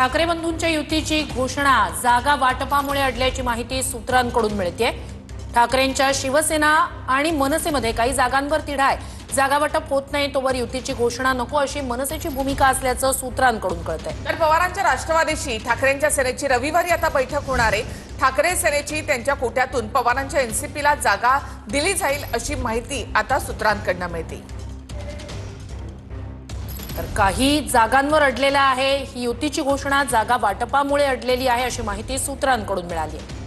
ठाकरे बंधूंच्या युतीची घोषणा जागा वाटपामुळे अडल्याची माहिती सूत्रांकडून मिळते ठाकरेंच्या शिवसेना आणि मनसेमध्ये काही जागांवर तिढा आहे. जागा वाटप होत नाही तोवर युतीची घोषणा नको अशी मनसेची भूमिका असल्याचं सूत्रांकडून कळतंय. तर पवारांच्या राष्ट्रवादीशी ठाकरेंच्या सेनेची रविवारी आता बैठक होणार आहे. ठाकरे सेनेची त्यांच्या कोट्यातून पवारांच्या एनसीपीला जागा दिली जाईल अशी माहिती आता सूत्रांकडनं मिळते. तर काही जागांवर अडलेला आहे. ही युतीची घोषणा जागा वाटपामुळे अडलेली आहे अशी माहिती सूत्रांकडून मिळाली. आहे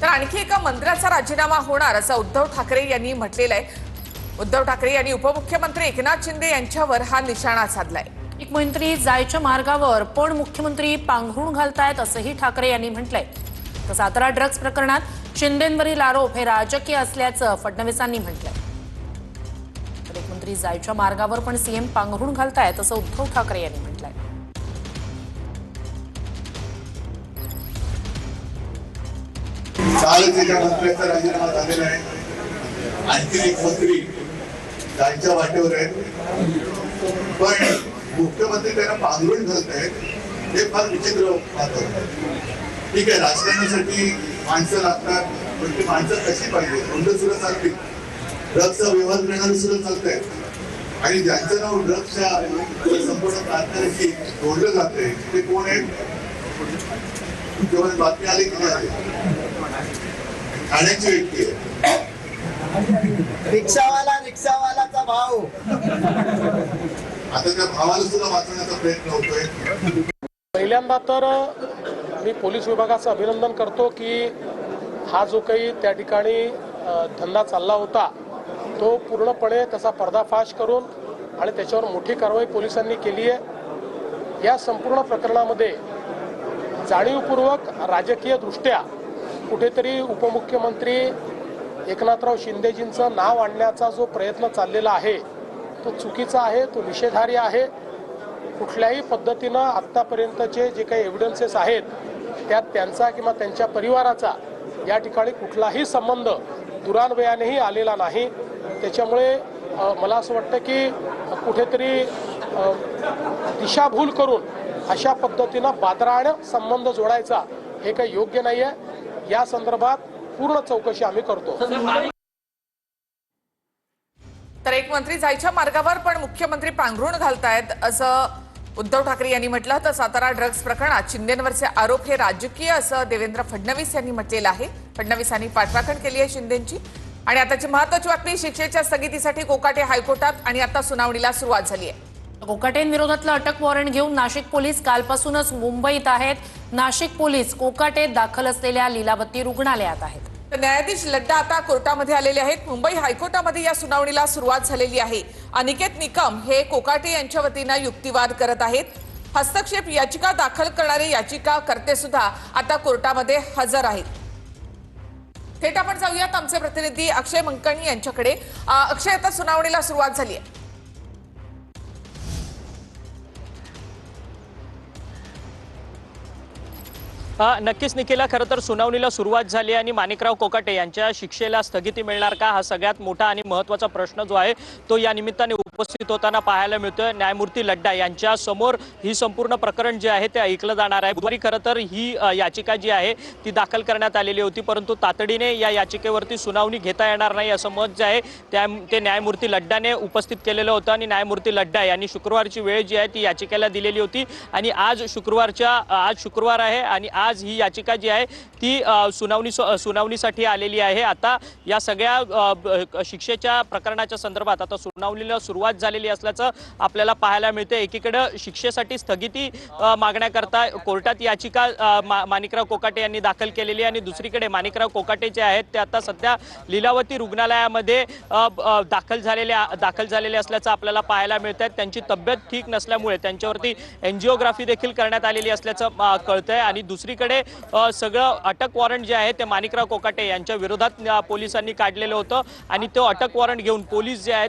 तर आणखी एका मंत्र्याचा राजीनामा होणार असं उद्धव ठाकरे यांनी म्हटलेलं आहे उद्धव ठाकरे यांनी उपमुख्यमंत्री एकनाथ शिंदे यांच्यावर हा निशाणा साधलाय. एक मंत्री जायच्या मार्गावर पण मुख्यमंत्री पांघरुण घालतायत असंही ठाकरे यांनी म्हटलंय. तर सातारा ड्रग्ज प्रकरणात शिंदेंवरील आरोप हे राजकीय असल्याचं फडणवीसांनी म्हटलंय. मुख्यमंत्री जायच्या मार्गावर पण सीएम पांघरून घालतायत असं उद्धव ठाकरे यांनी म्हटलंय. राजीनामा झालेला आहे आणखी एक मंत्री जायच्या वाटेवर आहेत. पण मुख्यमंत्री त्यांना पांघरून घालत आहेत हे फार विचित्र पाहतो ठीक आहे राजकारणासाठी माणसं लागतात पण ती माणसं कशी पाहिजे गुंड सुद्धा चालतील ड्रग्सचा व्यवहार करणारे सुद्धा चालत आहेत आणि ज्यांचं नाव ड्रग्सच्या संपूर्ण कारखान्याशी जोडलं जाते ते कोण आहेत? बातमी आली की नाही. ठाण्याची व्यक्ती आहे. रिक्षावाला रिक्षावालाचा भाव आता त्या भावाला सुद्धा वाचवण्याचा प्रयत्न होतोय. पहिल्यांदा तर मी पोलीस विभागाचं अभिनंदन करतो की हा जो काही त्या ठिकाणी धंदा चालला होता तो पूर्णपणे त्याचा पर्दाफाश करून आणि त्याच्यावर मोठी कारवाई पोलिसांनी केली आहे. या संपूर्ण प्रकरणामध्ये जाणीवपूर्वक राजकीय दृष्ट्या कुठेतरी उपमुख्यमंत्री एकनाथराव शिंदेजींचं नाव आणण्याचा जो प्रयत्न चाललेला आहे तो चुकीचा आहे तो निषेधार्य आहे. कुठल्याही पद्धतीनं आत्तापर्यंतचे जे काही एव्हिडन्सेस आहेत त्यात त्यांचा किंवा त्यांच्या परिवाराचा या ठिकाणी कुठलाही संबंध दुरान्वयानेही आलेला नाही. त्याच्यामुळे मला असं वाटतं की कुठेतरी दिशाभूल करून अशा पद्धतीनं बादरानं संबंध जोडायचा हे काही योग्य नाही आहे या संदर्भात पूर्ण चौकशी आम्ही करतो. तर एक मंत्री जायच्या मार्गावर पण मुख्यमंत्री पांघरुण घालतायत असं उद्धव ठाकरे यांनी म्हटलं. तर सातारा ड्रग्ज प्रकरणात शिंदेवरचे आरोप हे राजकीय असं देवेंद्र फडणवीस यांनी म्हटलेलं आहे. फडणवीसांनी पाठराखण केली आहे शिंदेची. आणि आताची महत्वाची बातमी शिक्षेच्या स्थगितीसाठी कोकाटे हायकोर्टात आणि आता सुनावणीला सुरुवात झाली आहे कोकाटेंविरोधातलं अटक वॉरंट घेऊन नाशिक पोलीस कालपासूनच मुंबईत आहेत. नाशिक पोलीस कोकाटे दाखल असलेल्या लीलावती रुग्णालयात आहेत. तर न्यायाधीश लड्डा आता कोर्टामध्ये आलेले आहेत. मुंबई हायकोर्टामध्ये या सुनावणीला सुरुवात झालेली आहे. अनिकेत निकम हे कोकाटे यांच्या वतीनं युक्तिवाद करत आहेत. हस्तक्षेप याचिका दाखल करणारे याचिकाकर्ते सुद्धा आता कोर्टामध्ये हजर आहेत. थेट आपण जाऊयात आमचे प्रतिनिधी अक्षय मंकणी यांच्याकडे. अक्षय आता सुनावणीला सुरुवात झाली आहे नक्कीच निखिला खरं तर सुनावणीला सुरुवात झाली आणि माणिकराव कोकाटे यांच्या शिक्षेला स्थगिती मिळणार का? हा सगळ्यात मोठा आणि महत्त्वाचा प्रश्न जो आहे तो या निमित्ताने उपस्थित होताना पाहायला मिळतोय. न्यायमूर्ती लड्डा यांच्या समोर ही संपूर्ण प्रकरण जे आहे ते ऐकलं जाणार आहे. बुधवारी खरं तर ही याचिका जी आहे ती दाखल करण्यात आलेली होती परंतु तातडीने या याचिकेवरती सुनावणी घेता येणार नाही असं मत जे आहे त्या ते न्यायमूर्ती लड्डाने उपस्थित केलेलं होतं आणि न्यायमूर्ती लड्डा यांनी शुक्रवारची वेळ जी आहे ती याचिकेला दिलेली होती. आणि आज शुक्रवारच्या आज शुक्रवार आहे आणि आज आज ही याचिका जी आहे ती सुनावणी सुनावणीसाठी आलेली आहे. आता या सगळ्या शिक्षेच्या प्रकरणाच्या संदर्भात आता सुनावणीला सुरुवात झालेली असल्याचं आपल्याला पाहायला मिळते एकीकडे शिक्षेसाठी स्थगिती मागण्याकरता कोर्टात याचिका मा- माणिकराव कोकाटे यांनी दाखल केलेली आहे आणि दुसरीकडे माणिकराव कोकाटे जे आहेत ते आता सध्या लीलावती रुग्णालयामध्ये दाखल झालेले दाखल झालेले असल्याचं आपल्याला पाहायला मिळत आहे त्यांची तब्येत ठीक नसल्यामुळे त्यांच्यावरती एनजिओग्राफी देखील करण्यात आलेली असल्याचं कळतंय. आणि दुसरीकडे सगळं अटक वॉरंट जे आहे ते माणिकराव कोकाटे यांच्या विरोधात पोलिसांनी काढलेलं होतं आणि तो अटक वॉरंट घेऊन पोलीस जे आहेत